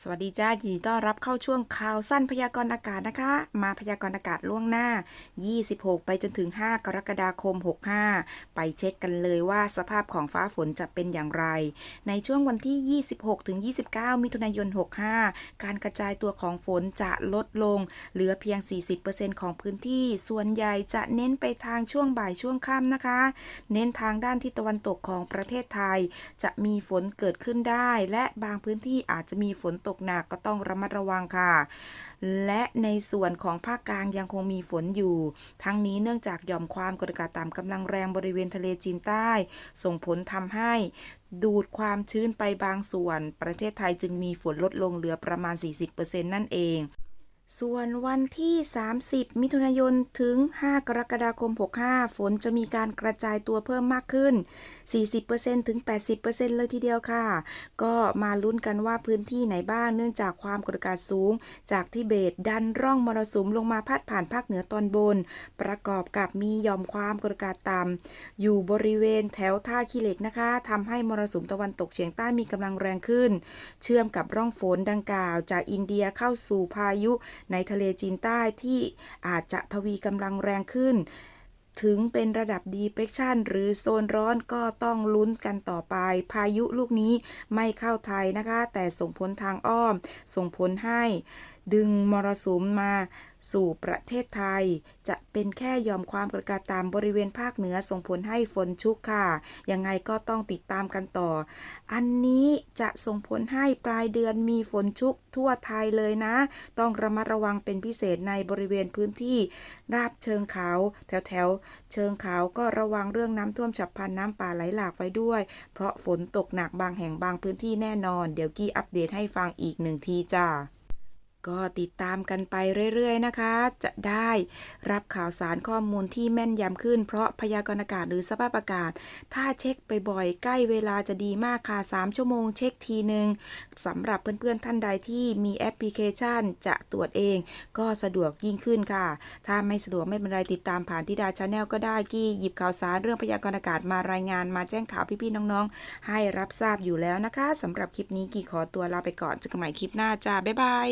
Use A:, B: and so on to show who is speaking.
A: สวัสดีจ้ายินดีต้อนรับเข้าช่วงข่าวสั้นพยากรณ์อากาศนะคะ มาพยากรณ์อากาศล่วงหน้า 26 ไปจนถึง 5 กรกฎาคม 65 ไปเช็คกันเลยว่าสภาพของฟ้าฝนจะเป็นอย่างไร ในช่วงวันที่ 26 ถึง 29 มิถุนายน 65 การกระจายตัวของฝนจะลดลง เหลือเพียง 40%ของพื้นที่ ส่วนใหญ่จะเน้นไปทางช่วงบ่ายช่วงค่ำนะคะ เน้นทางด้านทิศตะวันตกของประเทศไทย จะมีฝนเกิดขึ้นได้ และบางพื้นที่อาจจะมีฝนตกหนักก็ต้องระมัดระวังค่ะ และในส่วนของภาคกลางยังคงมีฝนอยู่ ทั้งนี้เนื่องจากหย่อมความกดอากาศต่ำกำลังแรงบริเวณทะเลจีนใต้ ส่งผลทำให้ดูดความชื้นไปบางส่วน ประเทศไทยจึงมีฝนลดลงเหลือประมาณ 40%นั่นเอง ส่วนวันที่ 30 มิถุนายน ถึง 5 กรกฎาคม 65 ฝนจะมีการกระจายตัวเพิ่มมากขึ้น 40%ถึง 80%เลยทีเดียวค่ะ ก็มาลุ้นกันว่าพื้นที่ไหนบ้างเนื่องจากความกดอากาศสูง จากทิเบตดันร่องมรสุมลงมาพาดผ่านภาคเหนือตอนบน ประกอบกับมีย่อมความกดอากาศต่ำอยู่บริเวณแถวท่าขี้เหล็กนะคะทำให้มรสุมตะวันตกเฉียงใต้มีกำลังแรงขึ้น เชื่อมกับร่องฝนดังกล่าว จากอินเดียเข้าสู่พายุในทะเลจีนใต้ที่อาจจะทวีกำลังแรงขึ้น ถึงเป็นระดับดีเพรสชันหรือโซนร้อนก็ต้องลุ้นกันต่อไป พายุลูกนี้ไม่เข้าไทยนะคะ แต่ส่งผลทางอ้อม ส่งผลให้ ดึงมรสุมมาสู่ประเทศไทย จะเป็นแค่ยอมความกดอากาศต่ำบริเวณภาคเหนือส่งผลให้ฝนชุกค่ะ ยังไงก็ต้องติดตามกันต่อ อันนี้จะส่งผลให้ปลายเดือนมีฝนชุกทั่วไทยเลยนะ ต้องระมัดระวังเป็นพิเศษในบริเวณพื้นที่ราบเชิงเขา แถวแถวเชิงเขาก็ระวังเรื่องน้ำท่วมฉับพลันน้ำป่าไหลหลากไว้ด้วย เพราะฝนตกหนักบางแห่งบางพื้นที่แน่นอน เดี๋ยวกี้อัปเดตให้ฟังอีกหนึ่งทีจ้า ก็ติดตามกันไปเรื่อยๆนะคะ จะได้รับข่าวสารข้อมูลที่แม่นยำขึ้น เพราะพยากรณ์อากาศหรือสภาพอากาศ ถ้าเช็คไปบ่อยใกล้เวลาจะดีมากค่ะ 3 ชั่วโมงเช็คทีหนึ่งสำหรับเพื่อนๆท่านใดที่มีแอปพลิเคชันจะตรวจเอง ก็สะดวกยิ่งขึ้นค่ะ ถ้าไม่สะดวกไม่เป็นไรติดตามผ่านทีดาชาแนลก็ได้กี้หยิบข่าวสารเรื่องพยากรณ์อากาศมารายงานมาแจ้งข่าวพี่ๆน้องๆ ให้รับทราบอยู่แล้วนะคะสำหรับคลิปนี้กี่ขอตัวลาไปก่อนเจอกันใหม่คลิปหน้าจ้าบ๊ายบาย